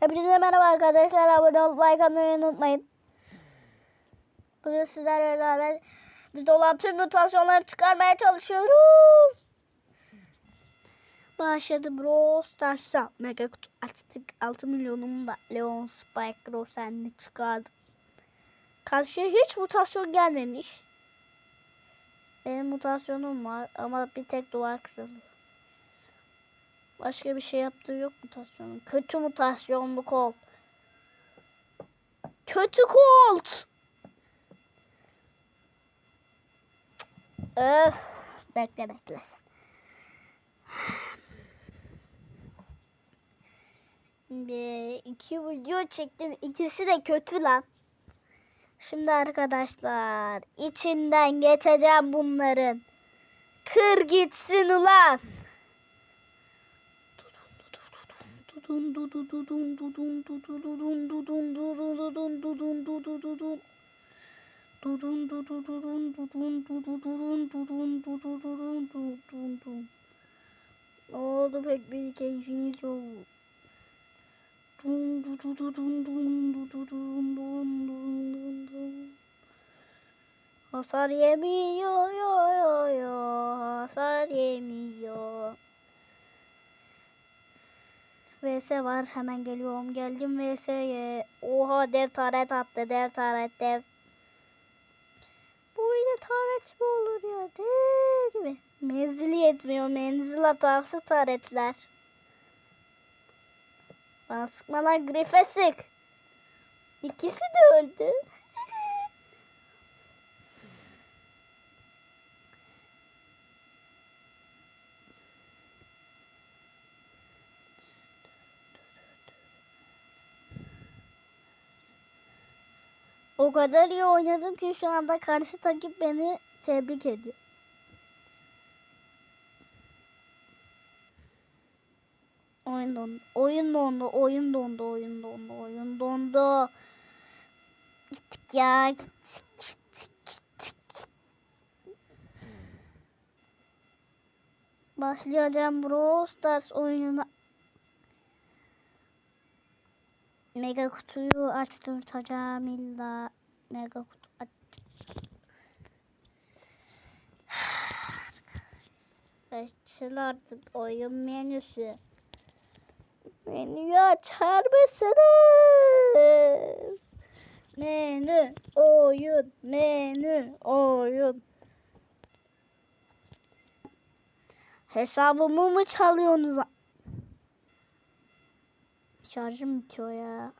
Hepinize merhaba arkadaşlar. Abone olup like atmayı unutmayın. Bugün sizlerle beraber bizde olan tüm mutasyonları çıkarmaya çalışıyoruz. Başladı Brawl Stars'a. Mega kutu açtık. 6 milyonum da Leon Spike Rosen'li çıkardım. Karşıya hiç mutasyon gelmemiş. Benim mutasyonum var ama bir tek duvar kırılıyor. Başka bir şey yaptığı yok mutasyonun. Kötü mutasyonlu kol. Kötü kolt. Öf. Bekle bekle sen. Bir iki video çektim. İkisi de kötü lan. Şimdi arkadaşlar içinden geçeceğim bunların. Kır gitsin ulan. Dudun dudun dudun dudun dudun dudun dudun dudun dudun dudun dudun. Dudun dudun dudun dudun dudun dudun dudun dudun dudun dudun dudun. Ne oldu pek bir keyfiniz yok. Dun dudun dudun dun dudun dun dun dun dun dun. Hasar yemiyor yo yo yo hasar yemiyor. VS var hemen geliyorum geldim VS'ye. Oha dev taret attı dev taret dev. Bu yine taret mi olur ya dev gibi. Menzili yetmiyor menzil hatası taretler. Bana sıkmalar grife sık. İkisi de öldü. O kadar iyi oynadım ki şu anda karşı takip beni tebrik ediyor. Oyun dondu. Oyun dondu. Oyun dondu. Oyun dondu. Oyun dondu. Gittik ya. Gittik. Gittik. Gittik. gittik. Başlayacağım Brawl Stars oyununa. Mega kutuyu açtırtacağım illa. Mega kutu aç. Açıl artık oyun menüsü. Menüyü açar mısınız? Menü, oyun, menü, oyun. Hesabımı mı çalıyorsunuz? Şarjım bitiyor ya.